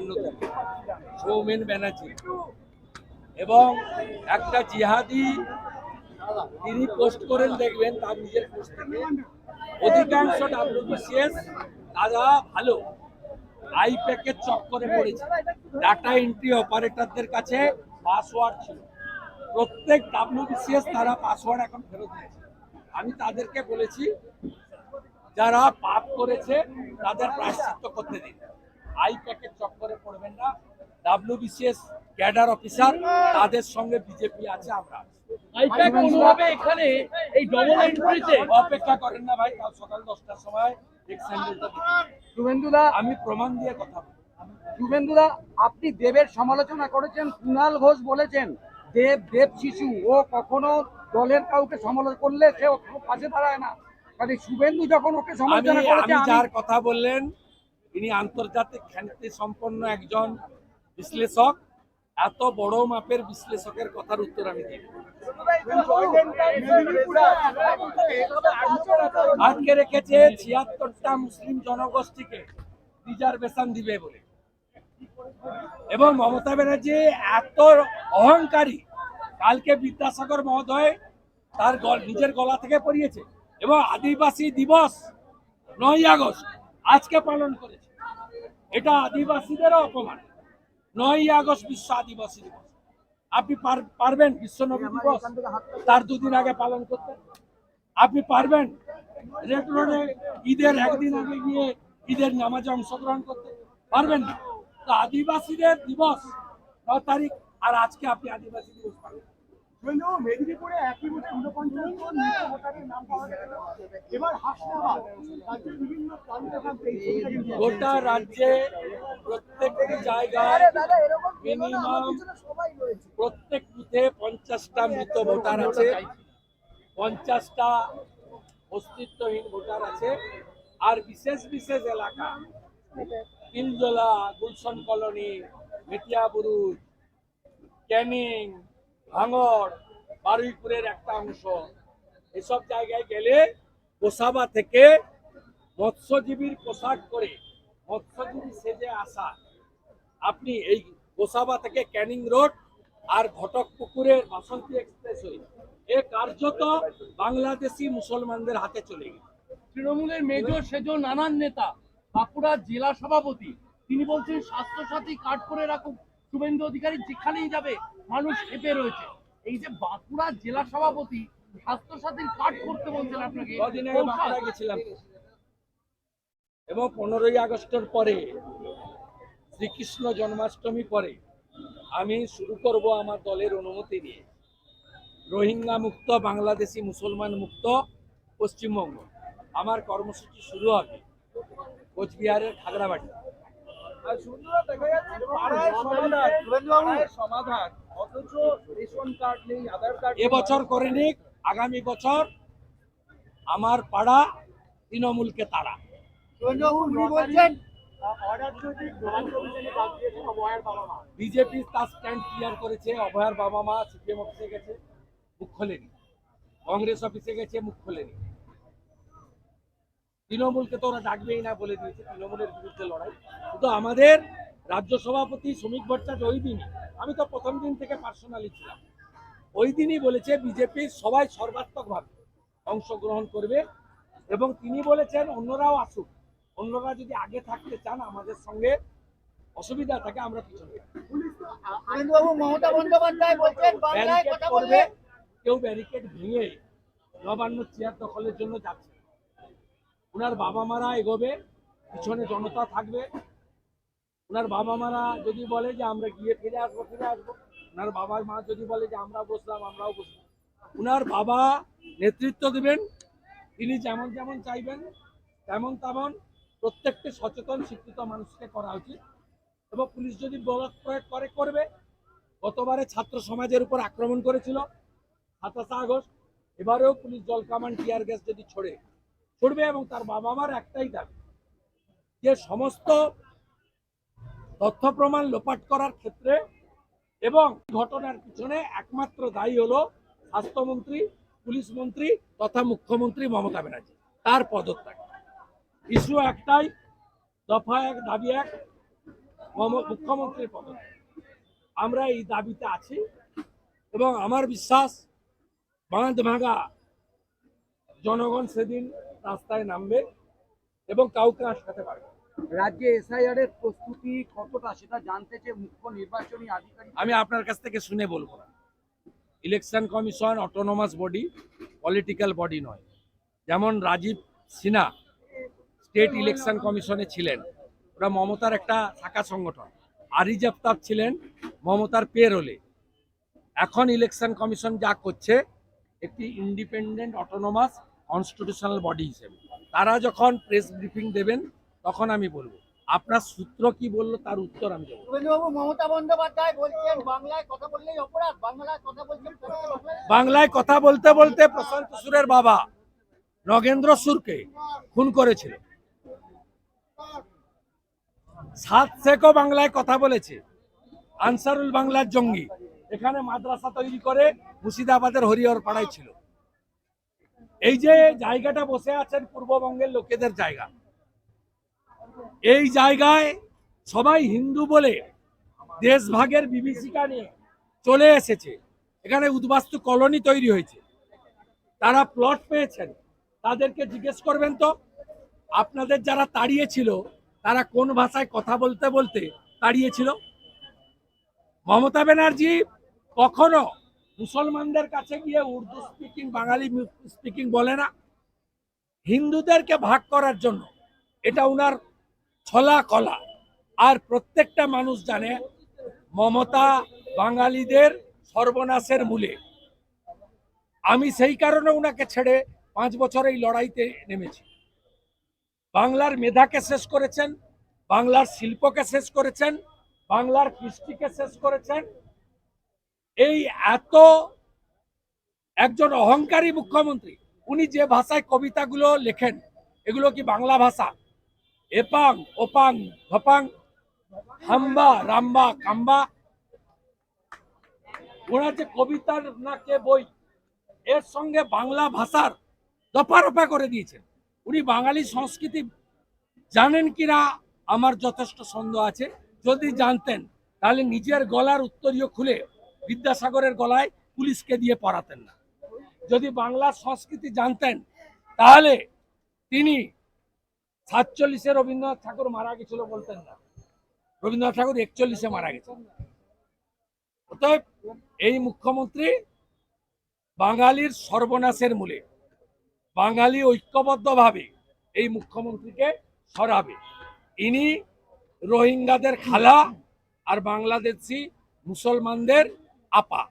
থেকে। সৌমেন ব্যানার্জি এবং একটা জিহাদি তিনি পোস্ট করেন, দেখবেন তার নিজের পোস্ট থেকে। অধিকাংশ ডাব্লিউবিসিএস তারা ভালো। আই প্যাকেজ চক্করে পড়েছে। ডাটা এন্ট্রি অপারেটরদের কাছে পাসওয়ার্ড ছিল। প্রত্যেক ডাব্লিউবিসিএস তারা পাসওয়ার্ড এখন ফেরত দিয়েছে। আমি তাদেরকে বলেছি, যারা পাপ করেছে, তাদের প্রায়শ্চিত্ত করতে দিন। আই প্যাকেজ চক্করে পড়বেন না। ডাব্লিউবিসিএস ক্যাডার অফিসার তাদের সঙ্গে বিজেপি আছে আমরা আইপ্যাক কোনোভাবে এখানে এই ডবল এন্ট্রিতে অপেক্ষা করেন না ভাই কাল সকাল দশটার সময় শুভেন্দুদা আমি প্রমাণ দিয়ে কথা বলব শুভেন্দুদা আপনি দেবের সমালোচনা করেছেন কুণাল ঘোষ বলেছেন দেব দেব শিশু ও কখনো দলের কাউকে সমালোচনা করলে সে পাশে দাঁড়ায় না। কাজে শুভেন্দু যখন ওকে সমালোচনা আমি করেছে যার কথা বললেন তিনি আন্তর্জাতিক খ্যাতি সম্পন্ন একজন বিশ্লেষক। এত বড় মাপের বিশ্লেষকের কথার উত্তর আমি দিই। আটকে রেখেছে ছিয়াত্তরটা মুসলিম জনগোষ্ঠীকে রিজার্ভেশন দিবে বলে। এবং মমতা ব্যানার্জি এত অহংকারী, কালকে বিদ্যাসাগর মহোদয় তার নিজের গলা থেকে পড়িয়েছে এবং আদিবাসী দিবস নয় আগস্ট, আজকে পালন করেছে। এটা আদিবাসীদেরও অপমান। নয় আগস্ট বিশ্ব আদিবাসী দিবস। আপনি পারবেন বিশ্ব নবী দিবস তার দুদিন আগে পালন করতে। আপনি পারবেন রেড রোডে ঈদের একদিন আগে গিয়ে ঈদের নামাজে অংশগ্রহণ করতে। পারবেন না। তো আদিবাসীদের দিবস ন তারিখ আর আজকে আপনি আদিবাসী দিবস পালন মেদিনীপুরে একই বুথে ঊনপঞ্চাশ জন ভোটারের নাম পাওয়া গেল এবার হাসনাবাদ রাজ্যের বিভিন্ন প্রান্ত প্রান্তে এই ছবিটা কিন্তু গোটা রাজ্যে প্রত্যেকটি জায়গায় মিনিমাম প্রত্যেক বুথে পঞ্চাশটা মৃত ভোটার আছে। পঞ্চাশটা অস্তিত্বহীন ভোটার আছে। আর বিশেষ বিশেষ এলাকা তিলজলা গুলশন কলোনি মেটিয়াবুরুজ ক্যানিং ভাঙড়, বারুইপুরের একটা অংশ। এসব জায়গায় গেলে গোসাবা থেকে মৎস্যজীবীর পোশাক করে মৎস্যজীবী সেজে আসা। আপনি এই গোসাবা থেকে ক্যানিং রোড আর ঘটক পুকুরের বাসন্তী এক্সপ্রেস হয়ে এ কার্যত বাংলাদেশি মুসলমানদের হাতে চলে গেছে। তৃণমূলের মেজর সেজো নানান নেতা বাঁকুড়ার জেলা সভাপতি, তিনি বলছেন, স্বাস্থ্যসাথী কার্ড করে রাখুক। শুভেন্দু অধিকারী যেখানেই যাবে মানুষ খেপে রয়েছে। এই যে বাঁকুড়া জেলা সভাপতি স্বাস্থ্যসাথীর কার্ড করতে বলছেন আপনাকে গেছিলাম। এবং পনেরোই আগস্টের পরে শ্রীকৃষ্ণ জন্মাষ্টমী পরে আমি শুরু করব আমার দলের অনুমতি নিয়ে। রোহিঙ্গা মুক্ত বাংলাদেশি মুসলমান মুক্ত পশ্চিমবঙ্গ। আমার কর্মসূচি শুরু হবে কোচবিহারের খাগড়াবাড়ি। সমাধান। এবছর করে নিক আগামী বছর আমার পাড়া তৃণমূলকে তারা বিজেপি তার স্ট্যান্ড ক্লিয়ার করেছে অভয়ার বাবা মা সিপিএম অফিসে গেছে মুখ খোলেনি। কংগ্রেস অফিসে গেছে মুখ খোলেনি। তৃণমূলকে তো ওরা ডাকবেই না বলে দিয়েছে তৃণমূলের বিরুদ্ধে লড়াই। কিন্তু আমাদের রাজ্য সভাপতি শ্রমিক ভট্টাচার্য ওই দিনই আমি তো প্রথম দিন থেকে পার্সোনালি ছিলাম। ওই দিনই বলেছে বিজেপি সবাই সর্বাত্মকভাবে অংশগ্রহণ করবে এবং তিনি বলেছেন অন্যরাও আসুক। অন্যরা যদি আগে থাকতে চান আমাদের সঙ্গে অসুবিধা থাকে আমরা পিছনে কেউ ব্যারিকেড ভেঙে নবান্ন চেয়ার দখলের জন্য যাচ্ছে। ওনার বাবা মারা এগোবে পিছনে জনতা থাকবে ওনার বাবা মারা যদি বলে যে আমরা গিয়ে ফিরে আসব ফিরে আসব। ওনার বাবা মা যদি বলে যে আমরা বসলাম, আমরাও বসলাম। ওনার বাবা নেতৃত্ব দেবেন, তিনি যেমন যেমন চাইবেন, তেমন তেমন প্রত্যেকটি সচেতন, শিক্ষিত মানুষকে করা উচিত। এবং পুলিশ যদি বল প্রয়োগ করে, করবে। গতবারে ছাত্র সমাজের উপর আক্রমণ করেছিল, সাতাশে আগস্ট। এবারেও পুলিশ জল কামান, টিয়ার গ্যাস যদি ছড়ে, ছড়বে এবং তার বাবা মার একটাই দাবি, যে সমস্ত তথ্য প্রমাণ লোপাট করার ক্ষেত্রে এবং ঘটনার পিছনে একমাত্র দায়ী হলো স্বাস্থ্যমন্ত্রী, পুলিশ মন্ত্রী তথা মুখ্যমন্ত্রী মমতা ব্যানার্জি। তার পদত্যাগ। ইস্যু একটাই, দফা এক, দাবি এক মুখ্যমন্ত্রীর পদত্যাগ। আমরা এই দাবিতে আছি এবং আমার বিশ্বাস, বাঁধ ভাঙা জনগণ সেদিন রাস্তায় নামবে এবং কাউকে আটকাতে পারবে। রাজ্যে এসআইআর এর প্রস্তুতি কতটা সেটা জানতে চেয়ে মুখ্য নির্বাচনী আধিকারিক আমি আপনার কাছ থেকে শুনে বলব election commission autonomous body political body নয়। যেমন রাজীব সিনহা স্টেট ইলেকশন কমিশনে ছিলেন। ওরা মমতার একটা শাখা সংগঠন। আরিজ আফতাব ছিলেন মমতার পেরোলে এখন ইলেকশন কমিশন যা করছে, একটি ইন্ডিপেন্ডেন্ট অটোনোমাস কনস্টিটিউশনাল বডি হিসেবে। তারা যখন প্রেস ব্রিফিং দেবেন তখন আমি বলব। আপনার সূত্র কি বলল তার উত্তর আমি দেবো। মমতা বন্দ্যোপাধ্যায় বলছেন বাংলায় কথা বললেই অপরাধ বাংলায় কথা বলছেন বাংলায় বাংলায় কথা বলতে বলতে প্রশান্ত সুরের বাবা নগেন্দ্র সুরকে খুন করেছিল। সাত শেখও বাংলায় কথা বলেছে। আনসারুল বাংলার জঙ্গি। এখানে মাদ্রাসা তৈরি করে মুর্শিদাবাদের হরিহর পাড়ায় ছিল। এই যে জায়গাটা বসে আছেন পূর্ববঙ্গের লোকেদের জায়গা এই জায়গায় সবাই হিন্দু বলে দেশভাগের বিভীষিকা নিয়ে চলে এসেছে। এখানে উদ্বাস্তু কলোনি তৈরি হয়েছে। তারা প্লট পেয়েছেন। তাদেরকে জিজ্ঞেস করবেন তো, আপনাদের যারা তাড়িয়েছিল, তারা কোন ভাষায় কথা বলতে বলতে তাড়িয়েছিল? মমতা ব্যানার্জি কখনো মুসলমানদের কাছে গিয়ে উর্দু স্পিকিং বাঙালি স্পিকিং বলে না। হিন্দুদেরকে ভাগ করার জন্য, এটা উনার ছলা কলা। আর প্রত্যেকটা মানুষ জানে, মমতা বাঙালিদের সর্বনাশের মূলে। আমি সেই কারণে ওনাকে ছেড়ে পাঁচ বছর এই লড়াইতে নেমেছি। বাংলার মেধাকে শেষ করেছেন, বাংলার শিল্পকে শেষ করেছেন, বাংলার কৃষ্টিকে শেষ করেছেন। এই এত একজন অহংকারী মুখ্যমন্ত্রী, উনি যে ভাষায় কবিতাগুলো লেখেন, এগুলো কি বাংলা ভাষা? এপাং, ওপাং, ধপাং, হাম্বা, রাম্বা, কাম্বা। ওনার যে কবিতার না কে বই, এর সঙ্গে বাংলা ভাষার দফারফা করে দিয়েছেন উনি বাঙালি সংস্কৃতি জানেন কিনা, আমার যথেষ্ট সন্দেহ আছে। যদি জানতেন, তাহলে নিজের গলার উত্তরীয় খুলে বিদ্যাসাগরের গলায় পুলিশকে দিয়ে পড়াতেন না। যদি বাংলার সংস্কৃতি জানতেন, তাহলে তিনি সাতচল্লিশে রবীন্দ্রনাথ ঠাকুর মারা গেছিল বলতেন না। রবীন্দ্রনাথ ঠাকুর একচল্লিশে মারা গেছেন। অতএব এই মুখ্যমন্ত্রী বাঙালির সর্বনাশের মূলে, বাঙালি ঐক্যবদ্ধভাবে এই মুখ্যমন্ত্রীকে সরাবে। ইনি রোহিঙ্গাদের খালা আর বাংলাদেশি মুসলমানদের আপা।